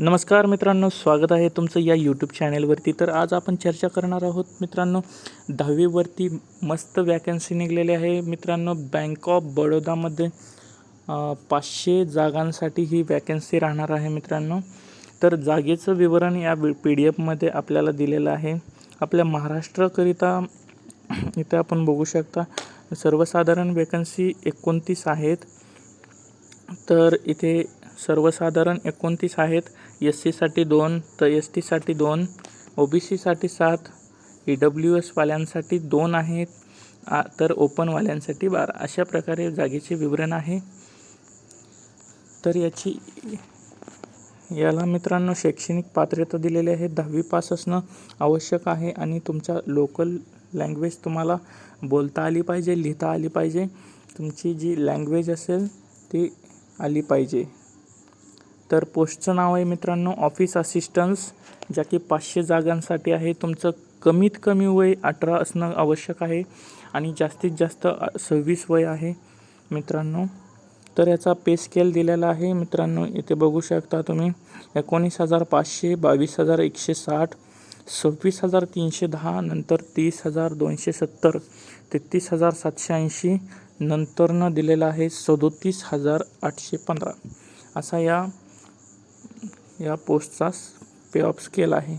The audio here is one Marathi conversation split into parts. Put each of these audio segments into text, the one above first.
नमस्कार मित्रांनो स्वागत आहे तुमचं या यूट्यूब चॅनेलवरती तर आज आपण चर्चा करणार आहोत मित्रांनो दहावीवरती मस्त वॅकन्सी निघलेली आहे. मित्रांनो बँक ऑफ बडोदामध्ये पाचशे जागांसाठी ही वॅकन्सी राहणार आहे मित्रांनो. तर जागेचं विवरण या पी डी एफमध्ये आपल्याला दिलेलं आहे. आपल्या महाराष्ट्राकरिता इथे आपण बघू शकता सर्वसाधारण वॅकन्सी एकोणतीस आहेत. तर इथे सर्वसाधारण एकोणतीस आहेत. एस सीसाठी दोन तर एस टीसाठी दोन ओ बी सीसाठी सात ई डब्ल्यू एसवाल्यांसाठी दोन आहेत तर ओपनवाल्यांसाठी बारा. अशा प्रकारे जागेचे विवरण आहे. तर याची याला मित्रांनो शैक्षणिक पात्रता दिलेली आहे. दहावी पास असणं आवश्यक आहे आणि तुमच्या लोकल लँग्वेज तुम्हाला बोलता आली पाहिजे लिहिता आली पाहिजे. तुमची जी लँग्वेज असेल ती आली पाहिजे. तर पोस्टचं नाव आहे मित्रांनो ऑफिस असिस्टन्स ज्या की पाचशे जागांसाठी आहे. तुमचं कमीत कमी वय अठरा असणं आवश्यक आहे आणि जास्तीत जास्त सव्वीस वय आहे मित्रांनो. तर याचा पे स्केल दिलेला आहे मित्रांनो इथे बघू शकता तुम्ही. एकोणीस हजार पाचशे बावीस हजार एकशे साठ सव्वीस हजार तीनशे दहा नंतर तीस हजार दोनशे सत्तर तेहतीस हजार सातशे ऐंशी नंतरनं दिलेला आहे सदोतीस हजार आठशे पंधरा. असा या या पोस्टचा पे ऑफ स्केल आहे.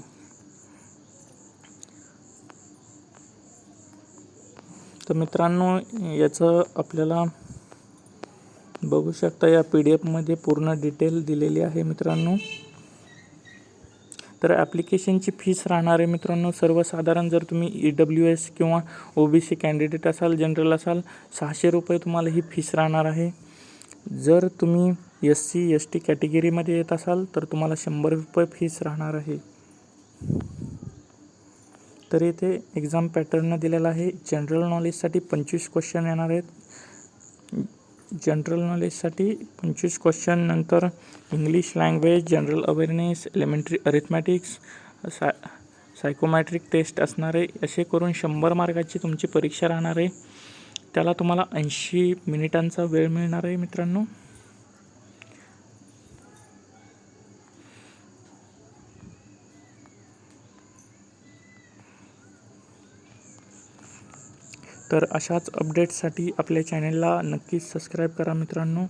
तर मित्रांनो याचं आपल्याला बघू शकता या पी डी एफमध्ये पूर्ण डिटेल दिलेली आहे मित्रांनो. तर ॲप्लिकेशनची फीस राहणार आहे मित्रांनो सर्वसाधारण जर तुम्ही ई डब्ल्यू एस किंवा ओ बी सी कॅन्डिडेट असाल जनरल असाल सहाशे रुपये तुम्हाला ही फीस राहणार आहे. जर तुम्ही एस सी एस टी कॅटेगरीमध्ये येत असाल तर तुम्हाला शंभर रुपये फीस राहणार आहे. तर इथे एक्झाम पॅटर्न दिलेला आहे. जनरल नॉलेजसाठी पंचवीस क्वेश्चन येणार आहेत. जनरल नॉलेजसाठी पंचवीस क्वेश्चन नंतर English language general awareness elementary arithmetics सा सायकोमॅट्रिक टेस्ट असणार आहे. असे करून शंभर मार्काची तुमची परीक्षा राहणार आहे. त्याला तुम्हाला ऐंशी मिनिटांचा वेळ मिळणार आहे मित्रांनो. तर अशाच अपडेट्ससाठी आपल्या चॅनेलला नक्कीच सबस्क्राईब करा मित्रांनो.